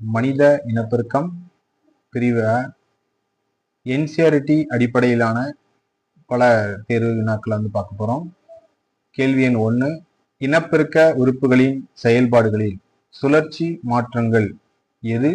மனித இனப்பெருக்கம் பிரிவு என்சிஆர்டி அடிப்படையிலான பல தேர்வு வினாக்களை வந்து பார்க்க போகிறோம் கேள்வி எண் ஒன்று இனப்பெருக்க உறுப்புகளின் செயல்பாடுகளில் சுழற்சி மாற்றங்கள் எது?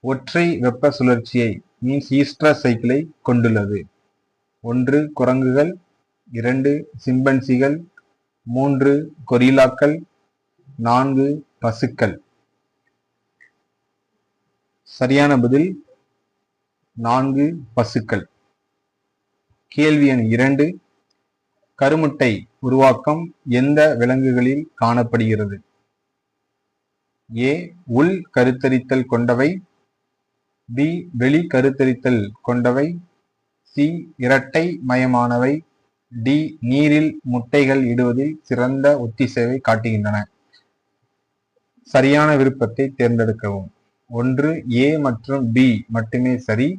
ஒற்றை வெப்ப சுழற்சியை மீன்ஸ் ஈஸ்ட்ரா சைக்கிளை கொண்டுள்ளது. ஒன்று குரங்குகள். இரண்டு சிம்பன்சிகள். மூன்று கொரிலாக்கள் நான்கு பசுக்கள். சரியான பதில் நான்கு பசுக்கள். கேள்வி எண் இரண்டு கருமுட்டை உருவாக்கம் எந்த விலங்குகளில் காணப்படுகிறது? ஏ உள் கருத்தரித்தல் கொண்டவை பி வெளி கருத்தரித்தல் கொண்டவை சி இரட்டை மயமானவை டி நீரில் முட்டைகள் இடுவதில் சிறந்த ஒத்திசைவை காட்டுகின்றன. சரியான விருப்பத்தை தேர்ந்தெடுக்கவும். ஒன்று ஏ மற்றும் பி மட்டுமே சரி.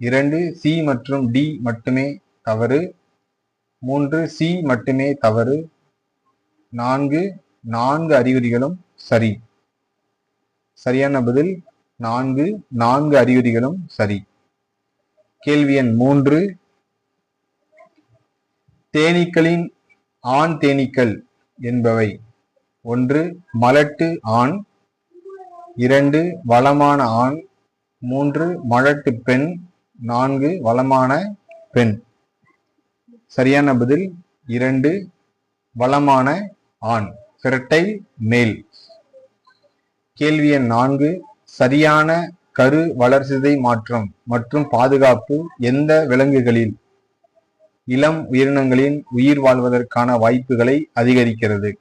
இரண்டு சி மற்றும் டி மட்டுமே தவறு. மூன்று சி மட்டுமே தவறு. நான்கு நான்கு அறிகுறிகளும் சரி. சரியான பதில் நான்கு நான்கு அறிகுறிகளும் சரி. கேள்வி எண் மூன்று. தேனீக்களின் ஆண் தேனீக்கள் என்பவை. ஒன்று மலட்டு ஆண். இரண்டு வளமான ஆண் மூன்று மழட்டு பெண் நான்கு வளமான பெண். சரியான பதில் இரண்டு வளமான ஆண். ஃபெர்டைல் மேல். கேள்வி எண் நான்கு சரியான கரு வளர்சிதை மாற்றம் மற்றும் பாதுகாப்பு எந்த விலங்குகளில்? இளம் உயிரினங்களின் உயிர் வாழ்வதற்கான வாய்ப்புகளை அதிகரிக்கிறது.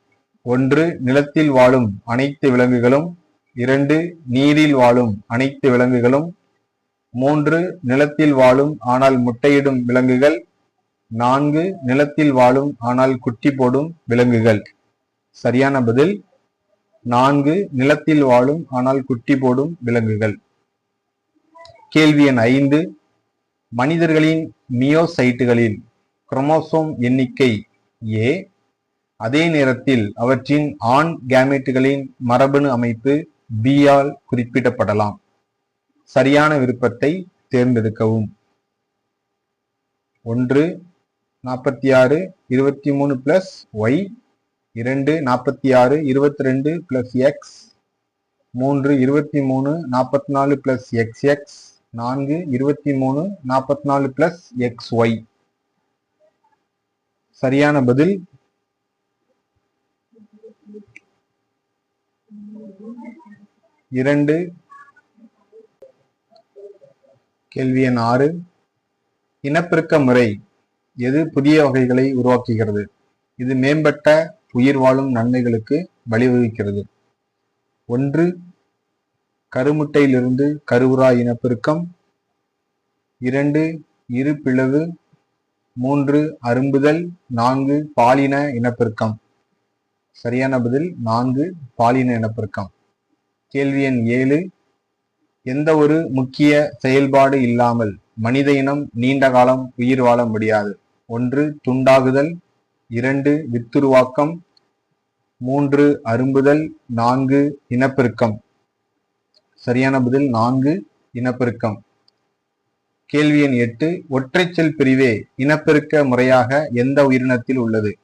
ஒன்று நிலத்தில் வாழும் அனைத்து விலங்குகளும் இரண்டு நீரில் வாழும் அனைத்து விலங்குகளும். மூன்று நிலத்தில் வாழும் ஆனால் முட்டையிடும் விலங்குகள். நான்கு நிலத்தில் வாழும் ஆனால் குட்டி போடும் விலங்குகள். சரியான பதில்? நான்கு நிலத்தில் வாழும் ஆனால் குட்டி போடும் விலங்குகள். கேள்வி எண் ஐந்து. மனிதர்களின் மியோசைட்டுகளில் குரோமோசோம் எண்ணிக்கை ஏ. அதே நேரத்தில் அவற்றின் ஆண் கேமெட்டுகளின் மரபணு அமைப்பு பி ஆல் குறிப்பிடப்படலாம். சரியான விருப்பத்தை தேர்ந்தெடுக்கவும். ஒன்று நாற்பத்தி ஆறு இருபத்தி மூணு பிளஸ் ஒய் இரண்டு நாற்பத்தி ஆறு இருபத்தி ரெண்டு பிளஸ் எக்ஸ் மூன்று இருபத்தி மூணு நாற்பத்தி நாலு பிளஸ் எக்ஸ் எக்ஸ் நான்கு இருபத்தி மூணு நாற்பத்தி நாலு பிளஸ் எக்ஸ் ஒய் சரியான பதில் இரண்டு. கேள்வி எண் ஆறு. இனப்பெருக்க முறை எது புதிய வகைகளை உருவாக்குகிறது? இது மேம்பட்ட உயிர் வாழும் நன்மைகளுக்கு வழிவகுக்கிறது. ஒன்று கருமுட்டையிலிருந்து கருவுரா இனப்பெருக்கம். இரண்டு இரு பிளவு. மூன்று அரும்புதல். நான்கு பாலின இனப்பெருக்கம். சரியான பதில் நான்கு பாலின இனப்பெருக்கம். கேள்வி எண் ஏழு. எந்த ஒரு முக்கிய செயல்பாடு இல்லாமல் மனித இனம் நீண்ட காலம் உயிர் வாழ முடியாது. ஒன்று துண்டாகுதல். இரண்டு வித்துருவாக்கம். மூன்று அரும்புதல். நான்கு இனப்பெருக்கம். சரியான பதில் நான்கு இனப்பெருக்கம். கேள்வி எண் எட்டு ஒற்றைச்சல் பிரிவே இனப்பெருக்க முறையாக எந்த உயிரினத்தில் உள்ளது?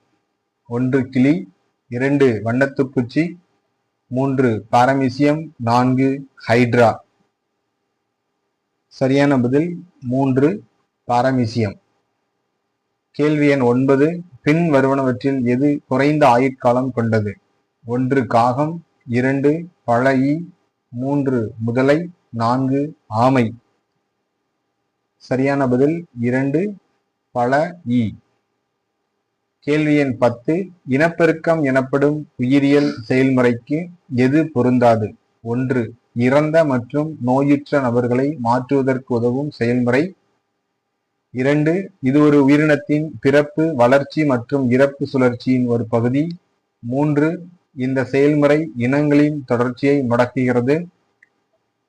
ஒன்று கிளி. இரண்டு வண்ணத்துப்பூச்சி மூன்று பாரமீசியம் நான்கு ஹைட்ரா. சரியான பதில் மூன்று பாரமீசியம் கேள்வி எண் ஒன்பது பின் வருவனவற்றில் எது குறைந்த ஆயுட்காலம் கொண்டது? ஒன்று காகம். இரண்டு பழகி. மூன்று முதலை. நான்கு ஆமை. சரியான பதில் இரண்டு பழ இ கேள்வி எண் பத்து இனப்பெருக்கம் எனப்படும் உயிரியல் செயல்முறைக்கு எது பொருந்தாது? ஒன்று இறந்த மற்றும் நோயுற்ற நபர்களை மாற்றுவதற்கு உதவும் செயல்முறை. இரண்டு இது ஒரு உயிரினத்தின் பிறப்பு வளர்ச்சி மற்றும் இறப்பு சுழற்சியின் ஒரு பகுதி. மூன்று இந்த செயல்முறை இனங்களின் தொடர்ச்சியை முடக்குகிறது.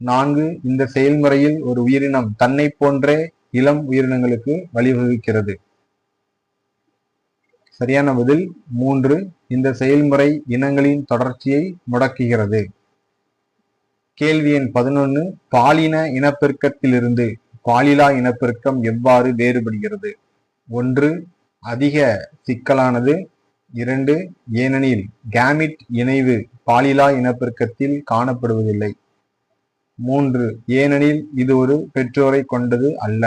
நான்கு இந்த செயல்முறையில் ஒரு உயிரினம் தன்னை போன்றே இளம் உயிரினங்களுக்கு வழிவகுக்கிறது. சரியான பதில் மூன்று இந்த செயல்முறை இனங்களின் தொடர்ச்சியை முடக்குகிறது. கேள்வி எண் பதினொன்று பாலின இனப்பெருக்கத்திலிருந்து பாலிலா இனப்பெருக்கம் எவ்வாறு வேறுபடுகிறது? ஒன்று அதிக சிக்கலானது. இரண்டு ஏனெனில் கேமிட் இணைவு பாலிலா இனப்பெருக்கத்தில் காணப்படுவதில்லை. மூன்று ஏனெனில் இது ஒரு பெற்றோரை கொண்டது அல்ல.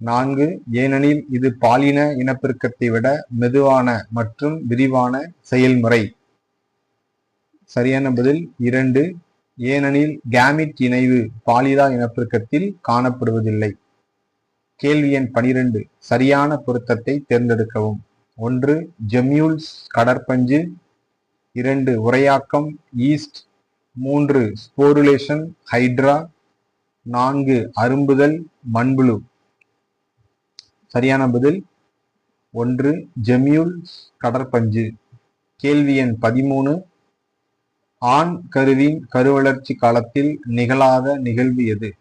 நான்கு ஏனெனில் இது பாலின இனப்பெருக்கத்தை விட மெதுவான மற்றும் விரிவான செயல்முறை. சரியான பதில் இரண்டு ஏனெனில் கேமிட் இணைவு பாலிதா இனப்பெருக்கத்தில் காணப்படுவதில்லை. கேள்வி எண் பனிரெண்டு சரியான பொருத்தத்தை தேர்ந்தெடுக்கவும். ஒன்று ஜெம்யூல்ஸ் கடற்பஞ்சு. இரண்டு உரையாக்கம் ஈஸ்ட். மூன்று ஸ்போருலேஷன் ஹைட்ரா. நான்கு அரும்புதல் மண்புழு. சரியான பதில். ஒன்று ஜெம்யூல்ஸ் கடற்பஞ்சு. கேள்வி எண் பதிமூணு. ஆண் கருவின் கருவளர்ச்சி காலத்தில் நிகழாத நிகழ்வு எது?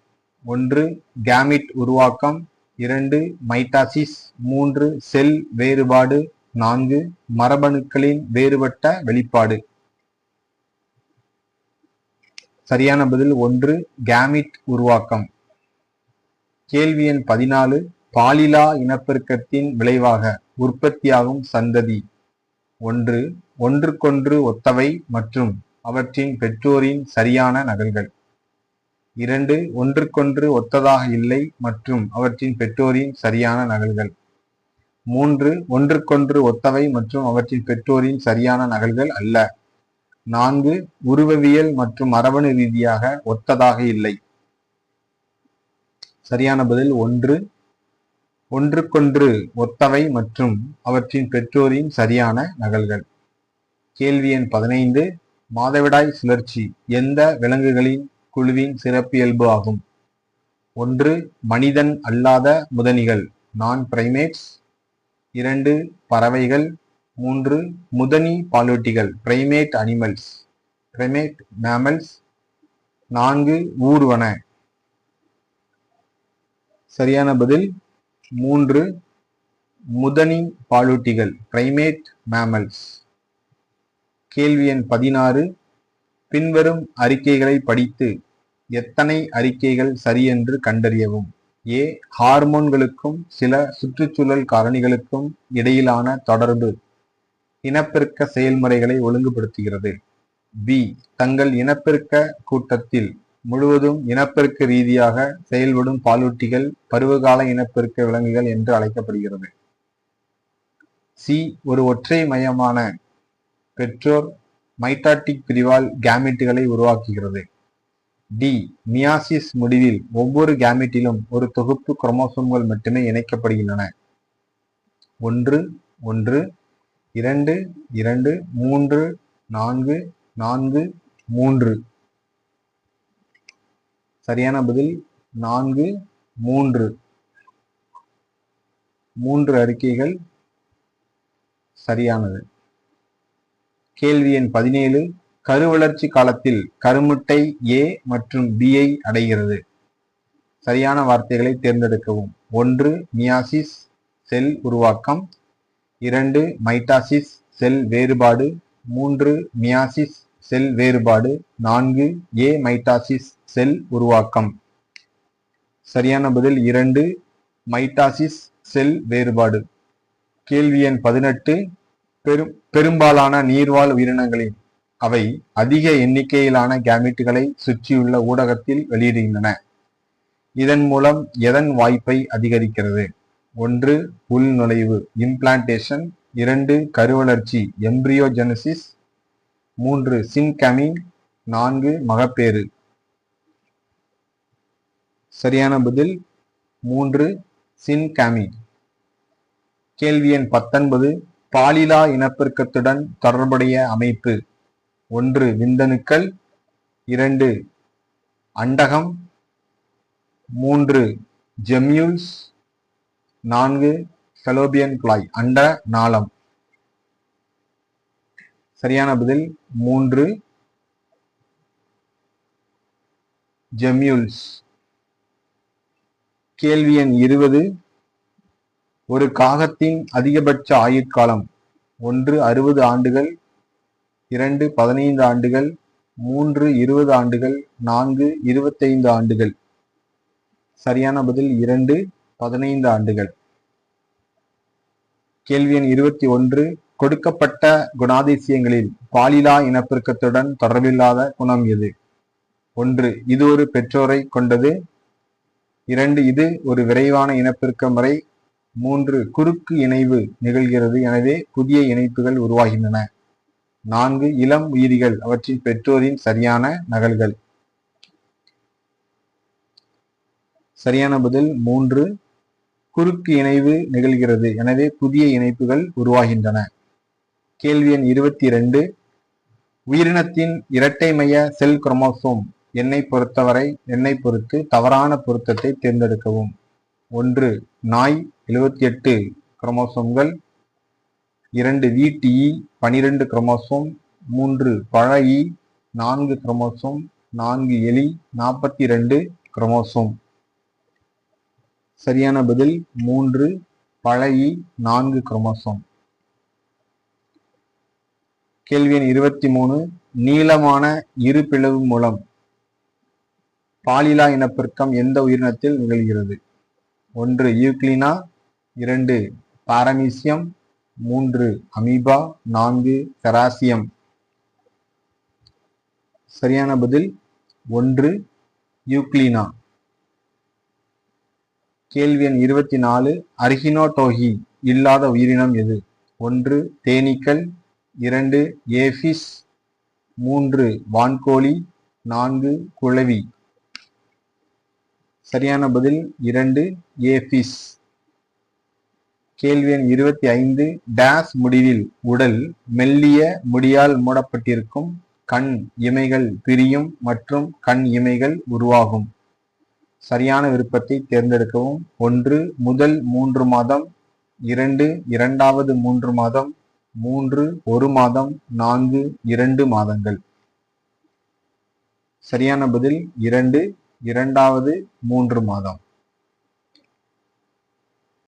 ஒன்று கேமிட் உருவாக்கம். இரண்டு மைட்டாசிஸ். மூன்று செல் வேறுபாடு. நான்கு மரபணுக்களின் வேறுபட்ட வெளிப்பாடு. சரியான பதில் ஒன்று கேமிட் உருவாக்கம். கேள்வி எண் பதினாலு. பாலிலா இனப்பெருக்கத்தின் விளைவாக உற்பத்தியாகும் சந்ததி. ஒன்று ஒன்றுக்கொன்று ஒத்தவை மற்றும் அவற்றின் பெற்றோரின் சரியான நகல்கள். இரண்டு ஒன்றுக்கொன்று ஒத்ததாக இல்லை மற்றும் அவற்றின் பெற்றோரின் சரியான நகல்கள். மூன்று ஒன்றுக்கொன்று ஒத்தவை மற்றும் அவற்றின் பெற்றோரின் சரியான நகல்கள் அல்ல. நான்கு உருவவியல் மற்றும் மரபணு ரீதியாக ஒத்ததாக இல்லை. சரியான பதில் ஒன்று ஒன்றுக்கொன்று ஒத்தவை மற்றும் அவற்றின் பெற்றோரின் சரியான நகல்கள். கேள்வி எண் பதினைந்து மாதவிடாய் சுழற்சி எந்த விலங்குகளின் குழுவின் சிறப்பியல்பு ஆகும்? ஒன்று மனிதன் அல்லாத முதனிகள் நான் பிரைமேட்ஸ் இரண்டு பறவைகள். மூன்று முதனி பாலூட்டிகள் பிரைமேட் அனிமல்ஸ் பிரைமேட் மேமல்ஸ் நான்கு ஊர்வன. சரியான பதில் மூன்று முதனி பாலூட்டிகள் பிரைமேட் மேமல்ஸ் கேள்வி எண் பதினாறு பின்வரும் அறிக்கைகளை படித்து எத்தனை அறிக்கைகள் சரியென்று கண்டறியவும். ஏ ஹார்மோன்களுக்கும் சில சுற்றுச்சூழல் காரணிகளுக்கும் இடையிலான தொடர்பு இனப்பெருக்க செயல்முறைகளை ஒழுங்குபடுத்துகிறது. பி தங்கள் இனப்பெருக்க கூட்டத்தில் முழுவதும் இனப்பெருக்க ரீதியாக செயல்படும் பாலூட்டிகள் பருவகால இனப்பெருக்க விலங்குகள் என்று அழைக்கப்படுகிறது. சி. ஒரு ஒற்றை மையமான பெற்றோர் மைட்டாட்டிக் பிரிவால் கேமிட்டுகளை உருவாக்குகிறது. டி. மியாசிஸ் முடிவில் ஒவ்வொரு கேமிட்டிலும் ஒரு தொகுப்பு குரோமோசோம்கள் மட்டுமே இணைக்கப்படுகின்றன. ஒன்று ஒன்று இரண்டு இரண்டு மூன்று நான்கு நான்கு மூன்று. சரியான பதில் நான்கு மூன்று. மூன்று அறிக்கைகள் சரியானது. கேள்வி எண் பதினேழு கருவளர்ச்சி காலத்தில் கருமுட்டை ஏ மற்றும் பியை அடைகிறது. சரியான வார்த்தைகளை தேர்ந்தெடுக்கவும். ஒன்று மியாசிஸ் செல் உருவாக்கம். இரண்டு மைட்டாசிஸ் செல் வேறுபாடு. மூன்று மியாசிஸ் செல் வேறுபாடு. நான்கு ஏ மைட்டாசிஸ். செல் உருவாக்கம். சரியான பதில் இரண்டு மைட்டாசிஸ் செல் வேறுபாடு. கேள்வி எண் பதினெட்டு பெரும் பெரும்பாலான நீர்வாழ் உயிரினங்களின் அவை அதிக எண்ணிக்கையிலான கேமிட்டுகளை சுற்றியுள்ள ஊடகத்தில் வெளியிடுகின்றன. இதன் மூலம் எதன் வாய்ப்பை அதிகரிக்கிறது? ஒன்று உள் நுழைவு இம்ப்ளான்டேஷன் இரண்டு கருவளர்ச்சி எம்ப்ரியோஜெனசிஸ் மூன்று சின்கமின் நான்கு மகப்பேறு. சரியான பதில் மூன்று சின்கமின் கேள்வி எண் பத்தொன்பது பாலிலா இனப்பெருக்கத்துடன் தொடர்புடைய அமைப்பு. ஒன்று விந்தணுக்கள். இரண்டு அண்டகம். மூன்று ஜெம்யூல்ஸ். நான்கு ஃபெலோபியன் குழாய் அண்ட நாளம். சரியான பதில் மூன்று ஜெம்யூல்ஸ். கேள்வி எண் இருபது. ஒரு காகத்தின் அதிகபட்ச ஆயுட்காலம் ஒன்று அறுபது ஆண்டுகள் இரண்டு பதினைந்து ஆண்டுகள் மூன்று இருபது ஆண்டுகள் நான்கு இருபத்தைந்து ஆண்டுகள். சரியான பதில் இரண்டு பதினைந்து ஆண்டுகள். கேள்வி எண் இருபத்தி ஒன்று. கொடுக்கப்பட்ட குணாதிசயங்களில் பாலிலா இனப்பெருக்கத்துடன் தொடர்பில்லாத குணம் எது? ஒன்று இது ஒரு பெற்றோரை கொண்டது. இரண்டு இது ஒரு விரைவான இனப்பெருக்க முறை. மூன்று குறுக்கு இணைவு நிகழ்கிறது. எனவே புதிய இணைப்புகள் உருவாகின்றன. நான்கு இளம் உயிரிகள் அவற்றின் பெற்றோரின் சரியான நகல்கள். சரியான பதில் மூன்று குறுக்கு இணைவு நிகழ்கிறது. எனவே புதிய இணைப்புகள் உருவாகின்றன. கேள்வி எண் இருபத்தி இரண்டு. உயிரினத்தின் இரட்டை மைய செல் குரோமோசோம். என்னை பொறுத்தவரை என்னை பொறுத்து தவறான பொருத்தத்தை தேர்ந்தெடுக்கவும். ஒன்று நாய் எழுபத்தி எட்டு குரோமோசோம்கள். இரண்டு விடிஇ பனிரெண்டு குரோமோசோம். மூன்று பழ இ நான்கு குரோமோசோம். நான்கு எலி நாற்பத்தி ரெண்டு குரோமோசோம். சரியான பதில் மூன்று பழையி நான்கு குரோமோசோம். கேள்வி எண் இருபத்தி மூணு நீளமான இரு பிளவு மூலம் பாலிலா இனப்பெருக்கம் எந்த உயிரினத்தில் நிகழ்கிறது? ஒன்று யூக்ளினா. இரண்டு பாரமீசியம். மூன்று அமீபா. நான்கு கராசியம் சரியான பதில் ஒன்று யூக்ளினா. கேள்வி எண் இருபத்தி நாலு அர்ஹினோடோகி இல்லாத உயிரினம் எது? ஒன்று தேனீக்கள். இரண்டு ஏஃபிஸ். மூன்று வான்கோழி. நான்கு குளவி சரியான பதில் இரண்டு ஏஃபிஸ் கேள்வி எண் இருபத்தி ஐந்து டேஸ் முடிவில் உடல் மெல்லிய முடியால் மூடப்பட்டிருக்கும் கண் இமைகள் பிரியும் மற்றும் கண் இமைகள் உருவாகும். சரியான விருப்பத்தை தேர்ந்தெடுக்கவும். ஒன்று முதல் மூன்று மாதம். இரண்டு இரண்டாவது மூன்று மாதம். மூன்று ஒரு மாதம். நான்கு இரண்டு மாதங்கள். சரியான பதில் இரண்டு இரண்டாவது மூன்று மாதம்.